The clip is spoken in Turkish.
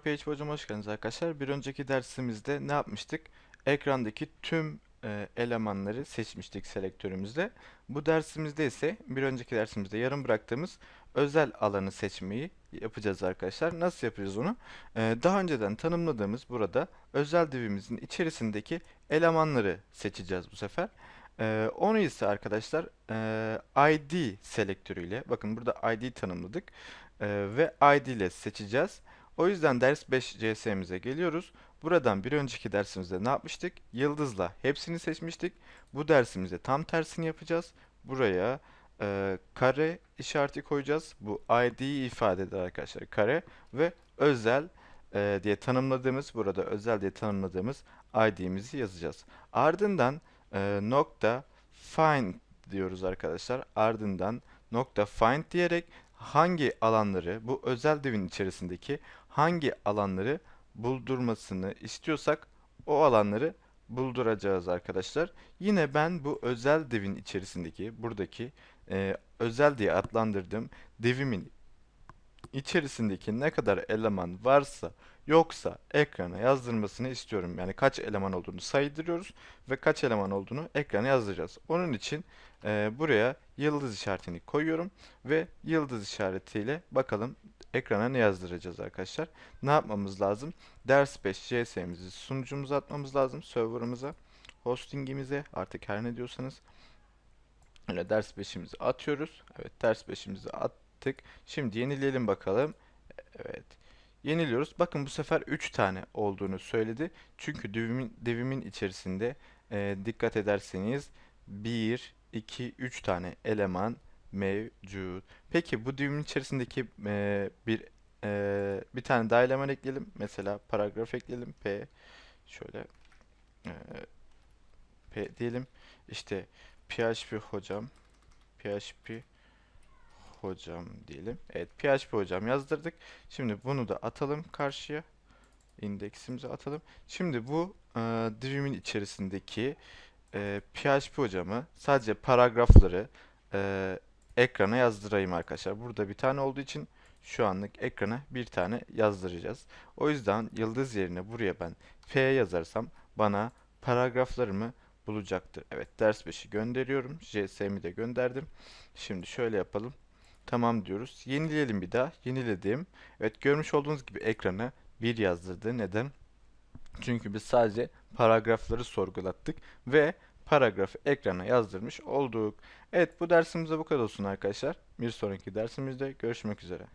PHP hocam hoş geldiniz arkadaşlar. Bir önceki dersimizde ne yapmıştık? Ekrandaki tüm e, elemanları seçmiştik selektörümüzde. Bu dersimizde ise bir önceki dersimizde yarım bıraktığımız özel alanı seçmeyi yapacağız arkadaşlar. Nasıl yapacağız onu? E, daha önceden tanımladığımız burada özel divimizin içerisindeki elemanları seçeceğiz bu sefer. E, onu ise arkadaşlar e, ID selektörüyle bakın burada ID tanımladık e, ve ID ile seçeceğiz. O yüzden ders 5 CS'mize geliyoruz. Buradan bir önceki dersimizde ne yapmıştık? Yıldızla hepsini seçmiştik. Bu dersimizde tam tersini yapacağız. Buraya e, kare işareti koyacağız. Bu ID'yi ifade eder arkadaşlar. Kare ve özel e, diye tanımladığımız, burada özel diye tanımladığımız ID'mizi yazacağız. Ardından e, nokta find diyoruz arkadaşlar. Ardından nokta find diyerek hangi alanları bu özel divin içerisindeki hangi alanları buldurmasını istiyorsak o alanları bulduracağız arkadaşlar. Yine ben bu özel divin içerisindeki buradaki e, özel diye adlandırdığım divimin içerisindeki ne kadar eleman varsa yoksa ekrana yazdırmasını istiyorum. Yani kaç eleman olduğunu saydırıyoruz ve kaç eleman olduğunu ekrana yazdıracağız. Onun için e, buraya yıldız işaretini koyuyorum ve yıldız işaretiyle bakalım ekrana ne yazdıracağız arkadaşlar. Ne yapmamız lazım? Ders 5 JS'mizi sunucumuza atmamız lazım. Server'ımıza, hostingimize artık her ne diyorsanız. Öyle ders 5'imizi atıyoruz. Evet ders 5'imizi attık. Şimdi yenileyelim bakalım. Evet. Yeniliyoruz. Bakın bu sefer 3 tane olduğunu söyledi. Çünkü divimin, divimin içerisinde e, dikkat ederseniz 1, 2, 3 tane eleman mevcut. Peki bu divimin içerisindeki e, bir e, bir tane daha eleman ekleyelim. Mesela paragraf ekleyelim. P şöyle e, P diyelim. İşte PHP hocam PHP hocam diyelim. Evet PHP hocam yazdırdık. Şimdi bunu da atalım karşıya. İndeksimizi atalım. Şimdi bu e, divimin içerisindeki e, PHP hocamı sadece paragrafları e, ekrana yazdırayım arkadaşlar. Burada bir tane olduğu için şu anlık ekrana bir tane yazdıracağız. O yüzden yıldız yerine buraya ben P yazarsam bana paragraflarımı bulacaktır. Evet ders 5'i gönderiyorum. JS'mi de gönderdim. Şimdi şöyle yapalım. Tamam diyoruz. Yenileyelim bir daha. Yeniledim. Evet görmüş olduğunuz gibi ekrana bir yazdırdı. Neden? Çünkü biz sadece paragrafları sorgulattık ve paragrafı ekrana yazdırmış olduk. Evet bu dersimize bu kadar olsun arkadaşlar. Bir sonraki dersimizde görüşmek üzere.